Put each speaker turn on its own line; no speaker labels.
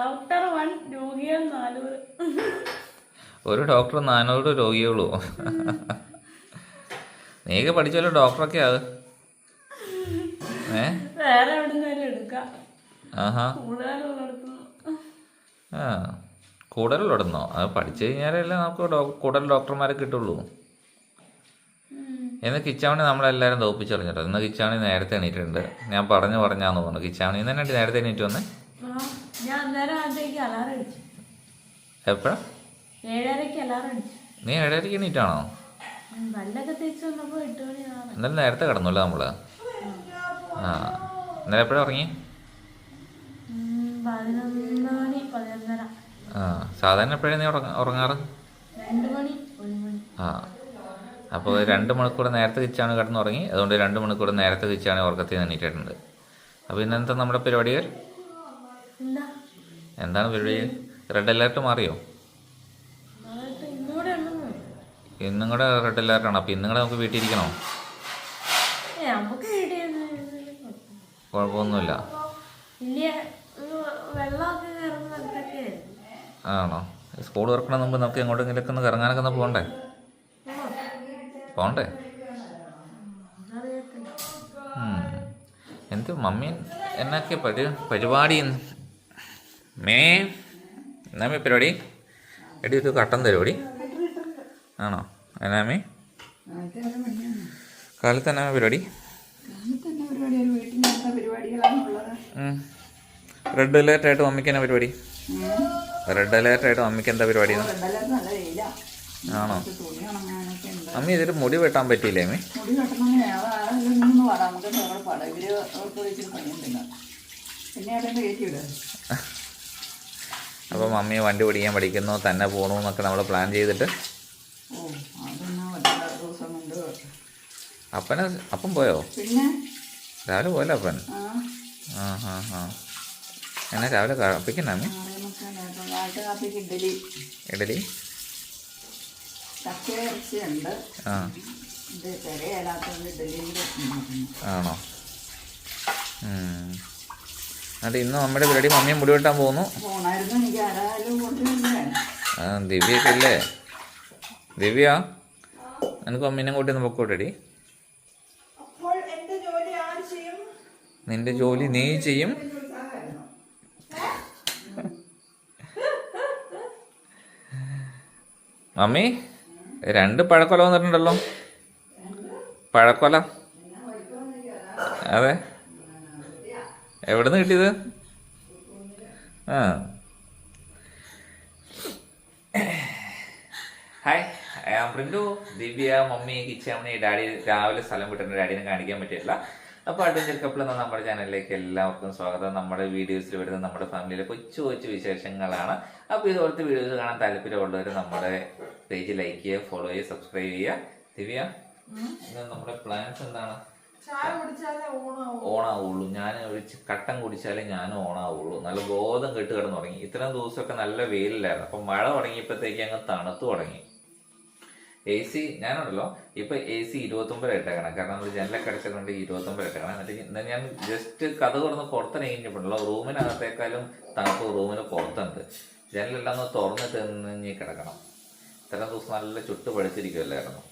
Doctor one രോഗികൾ നാനൂറ്.
ഒരു ഡോക്ടർ നാനൂറ് രോഗികളോ? നീയൊക്കെ പഠിച്ചല്ലോ ഡോക്ടറൊക്കെ ആവ് ഏ?
വേറെ
ആ അത് പഠിച്ചു കഴിഞ്ഞാലല്ലേ നമുക്ക് കൂടുതൽ ഡോക്ടർമാരെ കിട്ടുള്ളൂ. ഇന്ന് കിച്ചാണി നമ്മളെല്ലാവരും തോപ്പിച്ചറിഞ്ഞിട്ടോ ഇന്ന് കിച്ചാണി നേരത്തെ എണീറ്റിട്ടുണ്ട്. ഞാൻ പറഞ്ഞു പറഞ്ഞാന്ന് തോന്നുന്നു. ഇന്ന് തന്നെ നേരത്തെ എണീറ്റ് വന്നേ? എപ്പോഴാ? നീ ഏഴരക്ക് എണീറ്റാണോ?
എന്നാലും
ഇന്നലെ നേരത്തെ കിടന്നല്ലോ നമ്മൾ? ആ ഇന്നലെ എപ്പോഴാ ഉറങ്ങി ആ സാധാരണ എപ്പോഴാണ് നീ ഉറങ്ങ ഉറങ്ങാറ്? ആ അപ്പോൾ രണ്ട് മണിക്കൂർ നേരത്തെ കിച്ചാണ് കിടന്നുറങ്ങി. അതുകൊണ്ട് രണ്ട് മണിക്കൂർ നേരത്തെ കിച്ചാണ് ഉറക്കത്തിൽ എണീറ്റിട്ടുണ്ട്. അപ്പോൾ ഇന്നത്തെ നമ്മുടെ പരിപാടികൾ? എന്താണ് പരിപാടി? റെഡ് അലേർട്ട് മാറിയോ? ഇന്നും കൂടെ റെഡ് അലേർട്ടാണ് അപ്പൊ ഇന്നും കൂടെ നമുക്ക് വീട്ടിൽ ഇരിക്കണോ കുഴപ്പമൊന്നുമില്ല ആണോ? സ്കൂൾ തുറക്കണ മുമ്പ് നമുക്ക് എങ്ങോട്ടെങ്കിലൊക്കെ ഒന്ന് കറങ്ങാനൊക്കെ ഒന്ന് പോകണ്ടേ പോകണ്ടേ. എന്ത് മമ്മി എന്നൊക്കെ പരി പരിപാടി? മേ എന്നാ മേ പരിപാടി? എടി ഒരു കട്ടൻ തരുമോടി ആണോ? എന്നാ മേ? കാലത്ത് എന്നാ മേ പരിപാടി. റെഡ് അലേർട്ട് ആയിട്ട് മമ്മിക്ക് എന്നാ പരിപാടി? റെഡ് അലേർട്ട് ആയിട്ട് മമ്മിക്ക് എന്താ പരിപാടി? ആണോ? അമ്മി ഇതിൽ മുടി വെട്ടാൻ പറ്റിയില്ലേ അമ്മി?
മുടി
അപ്പോൾ മമ്മി വണ്ടി ഓടിക്കാൻ പഠിക്കുന്നു തന്നെ പോകണു എന്നൊക്കെ നമ്മൾ പ്ലാൻ ചെയ്തിട്ട്. അപ്പനെ അപ്പം പോയോ? രാവിലെ പോയല്ലോ അപ്പൻ.
ആ.
ആ ഹാ ഹാ എന്നാ രാവിലെ കാപ്പിക്കണ്ട
അമ്മ
ഇഡലി ആണോ. എന്നിട്ട് ഇന്ന് നമ്മുടെ പരിപാടി മമ്മിയെ മുടി വെട്ടാൻ പോകുന്നു. ആ ദിവ്യൊക്കെ ഇല്ലേ? ദിവ്യ എനിക്ക് മമ്മീനെ കൂട്ടി ഒന്ന് പൊക്കോട്ടെടി നിന്റെ ജോലി നീ ചെയ്യും. മമ്മി രണ്ട് പഴക്കൊല വന്നിട്ടുണ്ടല്ലോ. പഴക്കൊല. അതെ. എവിടുന്ന് കിട്ടിയത്? ആ. ഹായ് പ്രിന്റു ദിവ്യ മമ്മി കിച്ചമ്മണി ഡാഡി രാവിലെ സ്ഥലം വിട്ടിട്ട് ഡാഡിനെ കാണിക്കാൻ പറ്റിയില്ല അപ്പോൾ അഡ്വഞ്ചർ കപ്പിൾ എന്ന നമ്മുടെ ചാനലിലേക്ക് എല്ലാവർക്കും സ്വാഗതം. നമ്മുടെ വീഡിയോസിൽ വരുന്ന നമ്മുടെ ഫാമിലിയിലെ കൊച്ചു കൊച്ചു വിശേഷങ്ങളാണ്. അപ്പോൾ ഇതുപോലത്തെ വീഡിയോസ് കാണാൻ താല്പര്യമുള്ളവർ നമ്മുടെ പേജ് ലൈക്ക് ചെയ്യുക ഫോളോ ചെയ്യുക സബ്സ്ക്രൈബ് ചെയ്യുക. ദിവ്യ നമ്മുടെ പ്ലാൻസ് എന്താണ്? ഓണാവുള്ളൂ. ഞാൻ ഒരു കട്ടൻ കുടിച്ചാലേ ഞാനും ഓണാവുള്ളൂ. നല്ല ബോധം കെട്ട് കിടന്നു തുടങ്ങി ഇത്രയും ദിവസമൊക്കെ നല്ല വെയിലില്ലായിരുന്നു. അപ്പൊ മഴ തുടങ്ങിയപ്പോഴത്തേക്ക് അങ്ങ് തണുത്തു തുടങ്ങി. എ സി ഞാനുണ്ടല്ലോ. ഇപ്പൊ എ സി ഇരുപത്തൊമ്പത് ഇട്ടേക്കണം. കാരണം നമ്മൾ ജനലൊക്കെ അടച്ചിട്ടുണ്ട് ഇരുപത്തൊമ്പത് ഇട്ടേക്കണം. എന്നിട്ട് ഞാൻ ജസ്റ്റ് കഥ തുറന്ന് പുറത്തിറങ്ങിയപ്പോഴല്ലോ റൂമിനകത്തേക്കാളും തണുപ്പ് റൂമിന് പുറത്തുണ്ട്. ജനലെല്ലാം ഒന്ന് തുറന്നിട്ട് നിന്ന് കിടക്കണം. ഇത്രയും ദിവസം നല്ല ചുട്ട് പഠിച്ചിരിക്കുമല്ലായിരുന്നു